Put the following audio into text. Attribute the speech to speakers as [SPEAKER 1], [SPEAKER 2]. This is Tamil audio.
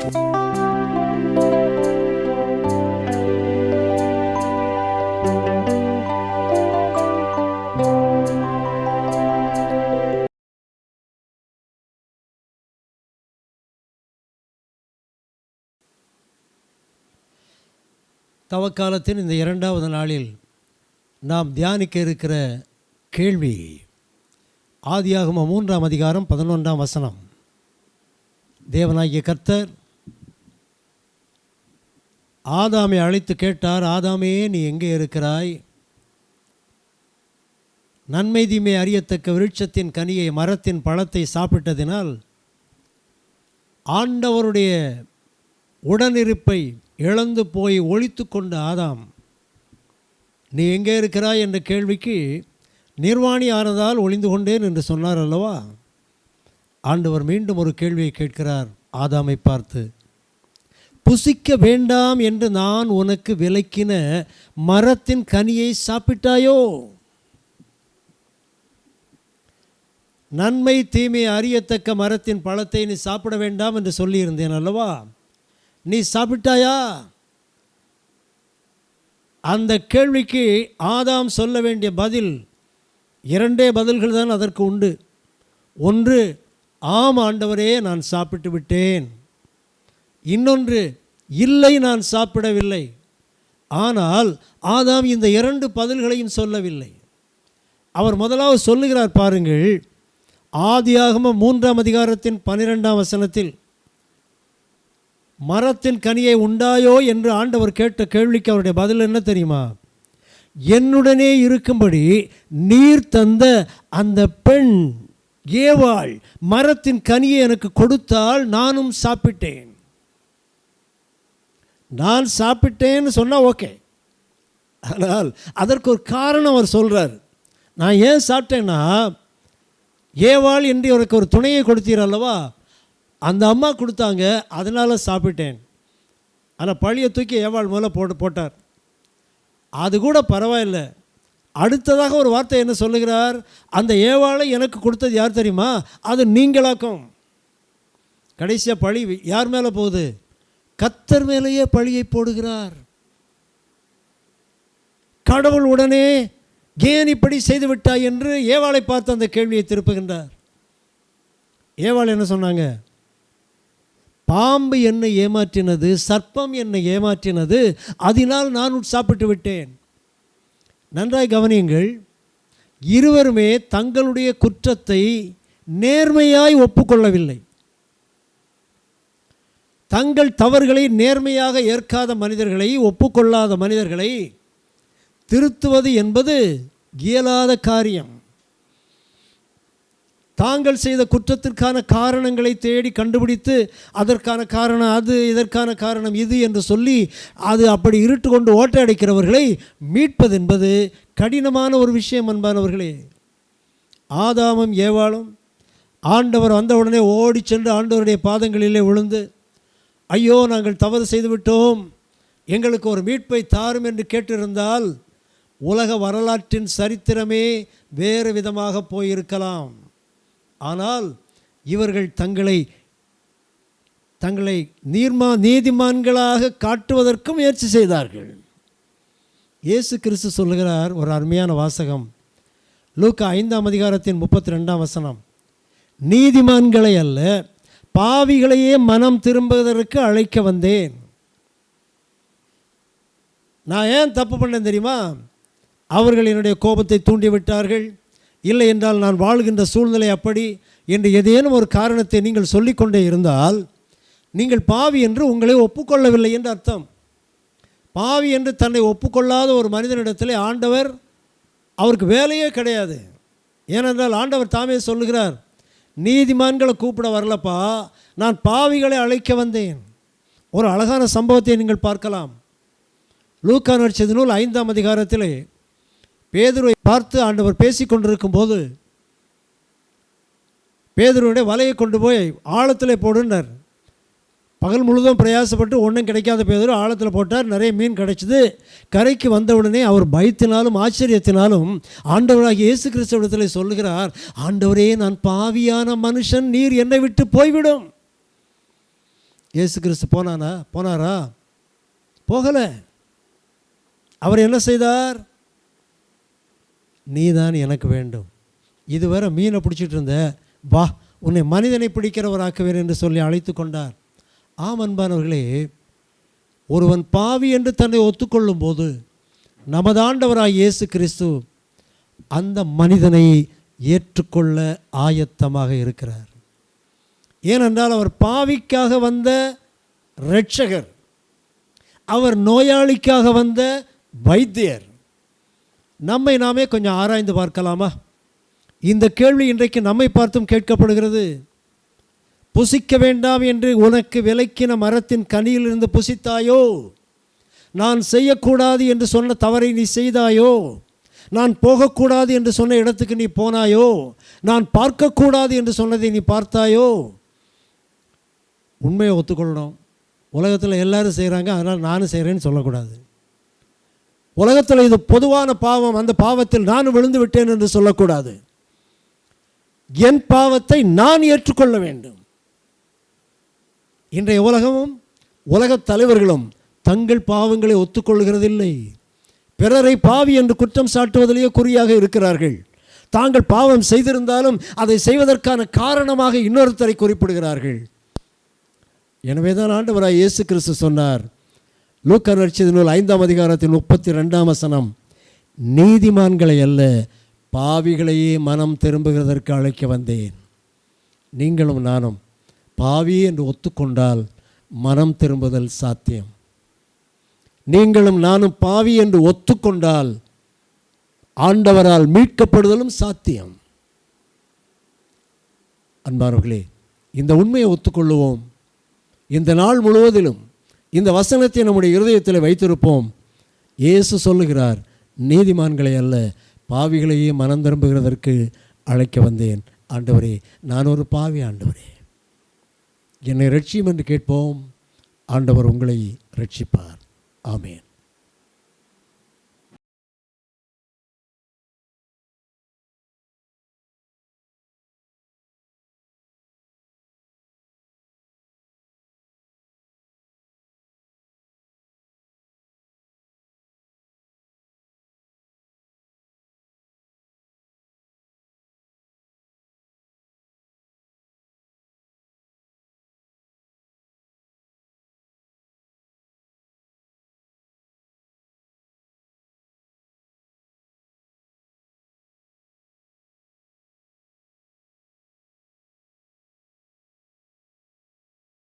[SPEAKER 1] தவக்காலத்தின் இந்த இரண்டாவது நாளில் நாம் தியானிக்க இருக்கிற கேள்வி ஆதியாகம மூன்றாம் அதிகாரம் பதினொன்றாம் வசனம். தேவனாகிய கர்த்தர் ஆதாமை அழைத்து கேட்டார் ஆதாமே நீ எங்கே இருக்கிறாய்? நன்மை தீமை அறியத்தக்க விருட்சத்தின் கனியை மரத்தின் பழத்தை சாப்பிட்டதினால் ஆண்டவருடைய உடனிருப்பை இழந்து போய் ஒழித்து கொண்ட ஆதாம். நீ எங்கே இருக்கிறாய்? என்ற கேள்விக்கு நிர்வாணி ஆனதால் ஒளிந்து கொண்டேன் என்று சொன்னார் அல்லவா? ஆண்டவர் மீண்டும் ஒரு கேள்வியை கேட்கிறார் ஆதாமை பார்த்து. புசிக்க வேண்டாம் என்று நான் உனக்கு விலக்கின மரத்தின் கனியை சாப்பிட்டாயோ? நன்மை தீமை அறியத்தக்க மரத்தின் பழத்தை நீ சாப்பிட வேண்டாம் என்று சொல்லியிருந்தேன் அல்லவா? நீ சாப்பிட்டாயா? அந்த கேள்விக்கு ஆதாம் சொல்ல வேண்டிய பதில் இரண்டே பதில்கள் தான் அதற்கு உண்டு. ஒன்று ஆம் ஆண்டவரே நான் சாப்பிட்டு விட்டேன். இன்னொன்று இல்லை நான் சாப்பிடவில்லை. ஆனால் ஆதாம் இந்த இரண்டு பதில்களையும் சொல்லவில்லை. அவர் முதலாவது சொல்லுகிறார் பாருங்கள் ஆதியாகம மூன்றாம் அதிகாரத்தின் பன்னிரெண்டாம் வசனத்தில் மரத்தின் கனியை உண்டாயோ? என்று ஆண்டவர் கேட்ட கேள்விக்கு அவருடைய பதில் என்ன தெரியுமா? என்னுடனே இருக்கும்படி நீர் தந்த அந்த பெண் ஏவாள் மரத்தின் கனியை எனக்கு கொடுத்தால் நானும் சாப்பிட்டேன். நான் சாப்பிட்டேன்னு சொன்னால் ஓகே. ஆனால் அதற்கு ஒரு காரணம் அவர் சொல்கிறார் நான் ஏன் சாப்பிட்டேன்னா ஏவாள் என்று இவருக்கு ஒரு துணையை கொடுத்தீர் அல்லவா? அந்த அம்மா கொடுத்தாங்க அதனால் சாப்பிட்டேன். ஆனால் பழியை தூக்கி ஏவாள் மேலே போட்டு போட்டார். அது கூட பரவாயில்லை. அடுத்ததாக ஒரு வார்த்தை என்ன சொல்லுகிறார்? அந்த ஏவாளை எனக்கு கொடுத்தது யார் தெரியுமா? அது நீங்களாக்கும். கடைசியாக பழி யார் மேலே போகுது? கத்தர் மேலேயே பழியை போடுகிறார். கடவுள் உடனே ஏன் இப்படி செய்துவிட்டாய்? என்று ஏவாளை பார்த்து அந்த கேள்வியை திருப்புகின்றார். ஏவாள் என்ன சொன்னாங்க? பாம்பு என்னை ஏமாற்றினது சர்ப்பம் என்னை ஏமாற்றினது அதனால் நான் சாப்பிட்டு விட்டேன். நன்றாய் கவனியுங்கள் இருவருமே தங்களுடைய குற்றத்தை நேர்மையாய் ஒப்புக்கொள்ளவில்லை. தங்கள் தவறுகளை நேர்மையாக ஏற்காத மனிதர்களை ஒப்புக்கொள்ளாத மனிதர்களை திருத்துவது என்பது இயலாத காரியம். தாங்கள் செய்த குற்றத்திற்கான காரணங்களை தேடி கண்டுபிடித்து அதற்கான காரணம் அது இதற்கான காரணம் இது என்று சொல்லி அது அப்படி இருட்டு கொண்டு ஓட்டை அடைக்கிறவர்களை மீட்பது என்பது கடினமான ஒரு விஷயம் அன்பானவர்களே. ஆதாமும் ஏவாளும் ஆண்டவர் வந்தவுடனே ஓடி சென்று ஆண்டவருடைய பாதங்களிலே விழுந்து ஐயோ நாங்கள் தவறு செய்துவிட்டோம். எங்களுக்கு ஒரு மீட்பை தாரும் என்று கேட்டிருந்தால் உலக வரலாற்றின் சரித்திரமே வேறு விதமாக போயிருக்கலாம். ஆனால் இவர்கள் தங்களை தங்களை நீர்மா நீதிமான்களாக காட்டுவதற்கும் முயற்சி செய்தார்கள். இயேசு கிறிஸ்து சொல்லுகிறார் ஒரு அருமையான வாசகம். லூக்கா ஐந்தாம் அதிகாரத்தின் முப்பத்தி ரெண்டாம் வசனம். நீதிமான்களை அல்ல பாவிகளையே மனம் திரும்புவதற்கு அழைக்க வந்தேன். நான் ஏன் தப்பு பண்ணேன் தெரியுமா? அவர்கள் என்னுடைய கோபத்தை தூண்டிவிட்டார்கள். இல்லை என்றால் நான் வாழ்கின்ற சூழ்நிலை அப்படி என்று ஏதேனும் ஒரு காரணத்தை நீங்கள் சொல்லிக்கொண்டே இருந்தால் நீங்கள் பாவி என்று உங்களை ஒப்புக்கொள்ளவில்லை என்று அர்த்தம். பாவி என்று தன்னை ஒப்புக்கொள்ளாத ஒரு மனிதனிடத்தில் ஆண்டவர் அவருக்கு வேலையே கிடையாது. ஏனென்றால் ஆண்டவர் தாமே சொல்லுகிறார் நீதிமான்களை கூப்பிட வரலப்பா. நான் பாவிகளை அழைக்க வந்தேன். ஒரு அழகான சம்பவத்தை நீங்கள் பார்க்கலாம். லூக்கா நடிச்சது நூல் ஐந்தாம் அதிகாரத்திலே பேதுருவை பார்த்து ஆண்டவர் பேசி கொண்டிருக்கும் போது பேதுருவுடைய வலையை கொண்டு போய் ஆழத்தில் போடுனர். பகல் முழுதும் பிரயாசப்பட்டு ஒன்றும் கிடைக்காத பேர் ஆழத்தில் போட்டார். நிறைய மீன் கிடைச்சிது. கரைக்கு வந்தவுடனே அவர் பயத்தினாலும் ஆச்சரியத்தினாலும் ஆண்டவராக இயேசு கிறிஸ்தவத்தில் சொல்லுகிறார் ஆண்டவரே நான் பாவியான மனுஷன் நீர் என்னை விட்டு போய்விடும். இயேசு கிறிஸ்து போனானா? போனாரா? போகலை. அவர் என்ன செய்தார்? நீதான் எனக்கு வேண்டும். இதுவரை மீனை பிடிச்சிட்டு இருந்த வா உன்னை மனிதனை பிடிக்கிறவராக்குவேன் என்று சொல்லி அழைத்து கொண்டார். ஆம் அன்பானவர்களே ஒருவன் பாவி என்று தன்னை ஒத்துக்கொள்ளும் போது நமது இயேசு கிறிஸ்து அந்த மனிதனை ஏற்றுக்கொள்ள ஆயத்தமாக இருக்கிறார். ஏனென்றால் அவர் பாவிக்காக வந்த இரட்சகர் அவர் நோயாளிக்காக வந்த வைத்தியர். நம்மை நாமே கொஞ்சம் ஆராய்ந்து பார்க்கலாமா? இந்த கேள்வி இன்றைக்கு நம்மை பார்த்தும் கேட்கப்படுகிறது. புசிக்க வேண்டாம் என்று உனக்கு விலக்கின மரத்தின் கனியிலிருந்து புசித்தாயோ? நான் செய்யக்கூடாது என்று சொன்ன தவறை நீ செய்தாயோ? நான் போகக்கூடாது என்று சொன்ன இடத்துக்கு நீ போனாயோ? நான் பார்க்கக்கூடாது என்று சொன்னதை நீ பார்த்தாயோ? உண்மையை ஒத்துக்கொள்ளணும். உலகத்தில் எல்லாரும் செய்கிறாங்க அதனால் நானும் செய்கிறேன்னு சொல்லக்கூடாது. உலகத்தில் இது பொதுவான பாவம் அந்த பாவத்தில் நான் விழுந்து விட்டேன் என்று சொல்லக்கூடாது. என் பாவத்தை நான் ஏற்றுக்கொள்ள வேண்டும். இன்றைய உலகமும் உலகத் தலைவர்களும் தங்கள் பாவங்களை ஒத்துக்கொள்கிறதில்லை. பிறரை பாவி என்று குற்றம் சாட்டுவதிலேயே குறியாக இருக்கிறார்கள். தாங்கள் பாவம் செய்திருந்தாலும் அதை செய்வதற்கான காரணமாக இன்னொருத்தரை குறிப்பிடுகிறார்கள். எனவே தான் ஆண்டவராய் இயேசு கிறிஸ்து சொன்னார். லூக்கர் நடிச்சது நூல் ஐந்தாம் அதிகாரத்தின் முப்பத்தி ரெண்டாம் வசனம் நீதிமான்களை அல்ல பாவிகளையே மனம் திரும்புகிறதற்கு அழைக்க வந்தேன். நீங்களும் நானும். பாவி என்று ஒத்துக்கொண்டால் மனம் திரும்புதல் சாத்தியம். நீங்களும் நானும் பாவி என்று ஒத்துக்கொண்டால் ஆண்டவரால் மீட்கப்படுதலும் சாத்தியம். அன்பார்களே இந்த உண்மையை ஒத்துக்கொள்ளுவோம். இந்த நாள் முழுவதிலும் இந்த வசனத்தை நம்முடைய இருதயத்தில் வைத்திருப்போம். இயேசு சொல்லுகிறார் நீதிமான்களை அல்ல பாவிகளையே மனம் திரும்புகிறதற்கு அழைக்க வந்தேன். ஆண்டவரே நான் ஒரு பாவி ஆண்டவரே. என்னை ரட்சியும் என்று கேட்போம். ஆண்டவர் உங்களை ரட்சிப்பார் ஆமேன்.